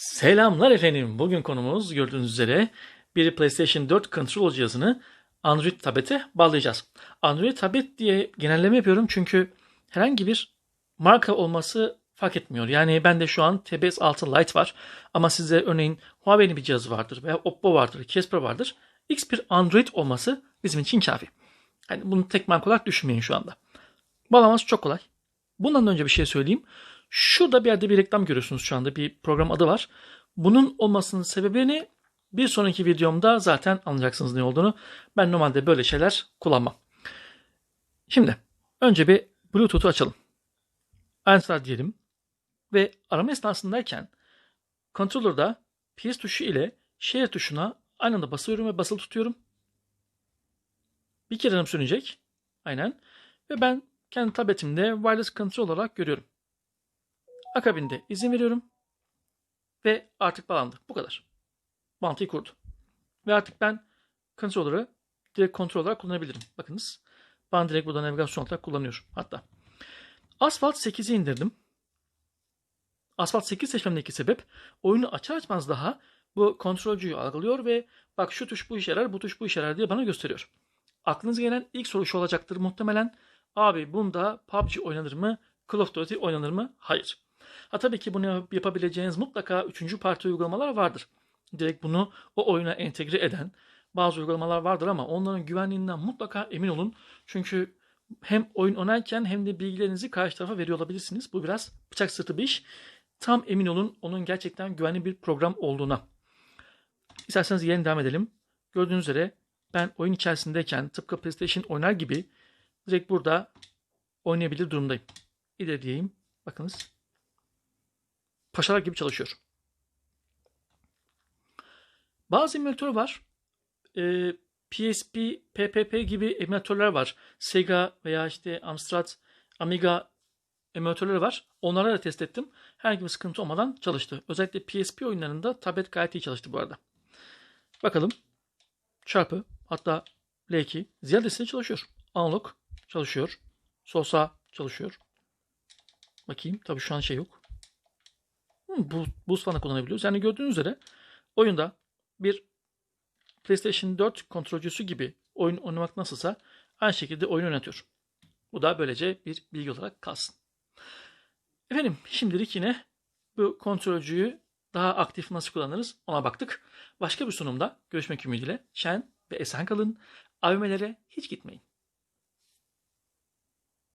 Selamlar efendim. Bugün konumuz gördüğünüz üzere bir PlayStation 4 controller cihazını Android tablete bağlayacağız. Android tablet diye genelleme yapıyorum çünkü herhangi bir marka olması fark etmiyor. Yani bende şu an TBS 6 Lite var ama size örneğin Huawei'nin bir cihazı vardır veya Oppo vardır, Casper vardır. X bir Android olması bizim için kafi. Yani bunu tek marka olarak düşünmeyin şu anda. Bağlaması çok kolay. Bundan önce bir şey söyleyeyim. Şurada bir yerde bir reklam görüyorsunuz şu anda. Bir program adı var. Bunun olmasının sebebini bir sonraki videomda zaten anlayacaksınız ne olduğunu. Ben normalde böyle şeyler kullanmam. Şimdi önce bir Bluetooth'u açalım. Enter diyelim. Ve arama esnasındayken controller'da PS tuşu ile share tuşuna aynı anda basıyorum ve basılı tutuyorum. Bir kere sönecek. Aynen. Ve ben kendi tabletimde wireless control olarak görüyorum. Akabinde izin veriyorum. Ve artık bağlandı. Bu kadar. Bağlantıyı kurdu. Ve artık ben controller'ı direkt kontrol olarak kullanabilirim. Bakınız. Ben direkt burada navigasyon olarak kullanıyorum. Hatta. Asphalt 8'i indirdim. Asphalt 8 seçmemdeki sebep oyunu açar açmaz daha bu kontrolcüyü algılıyor ve bak şu tuş bu işe yarar, bu tuş bu işe yarar diye bana gösteriyor. Aklınıza gelen ilk soru şu olacaktır muhtemelen. Abi bunda PUBG oynanır mı? Call of Duty oynanır mı? Hayır. Ha tabii ki bunu yapabileceğiniz mutlaka üçüncü parti uygulamalar vardır. Direkt bunu o oyuna entegre eden bazı uygulamalar vardır ama onların güvenliğinden mutlaka emin olun. Çünkü hem oyun oynarken hem de bilgilerinizi karşı tarafa veriyor olabilirsiniz. Bu biraz bıçak sırtı bir iş. Tam emin olun onun gerçekten güvenli bir program olduğuna. İsterseniz yeni devam edelim. Gördüğünüz üzere ben oyun içerisindeyken tıpkı PlayStation oynar gibi direkt burada oynayabilir durumdayım. İlerleyeyim. Bakınız. Paşalar gibi çalışıyor. Bazı emülatör var. Ee, PSP, PPP gibi emülatörler var. Sega veya işte Amstrad, Amiga emülatörleri var. Onlara da test ettim. Herhangi bir sıkıntı olmadan çalıştı. Özellikle PSP oyunlarında tablet gayet iyi çalıştı bu arada. Bakalım. Çarpı hatta L2 ziyadesiyle çalışıyor. Analog çalışıyor. Sol sağ çalışıyor. Bakayım. Tabii şu an şey yok. Hmm, bu boost falan kullanabiliyoruz. Yani gördüğünüz üzere oyunda bir PlayStation 4 kontrolcüsü gibi oyun oynamak nasılsa aynı şekilde oyun oynatıyor. Bu da böylece bir bilgi olarak kalsın. Efendim şimdilik yine bu kontrolcüyü daha aktif nasıl kullanırız ona baktık. Başka bir sunumda görüşmek ümidiyle şen ve esen kalın. AVM'lere hiç gitmeyin.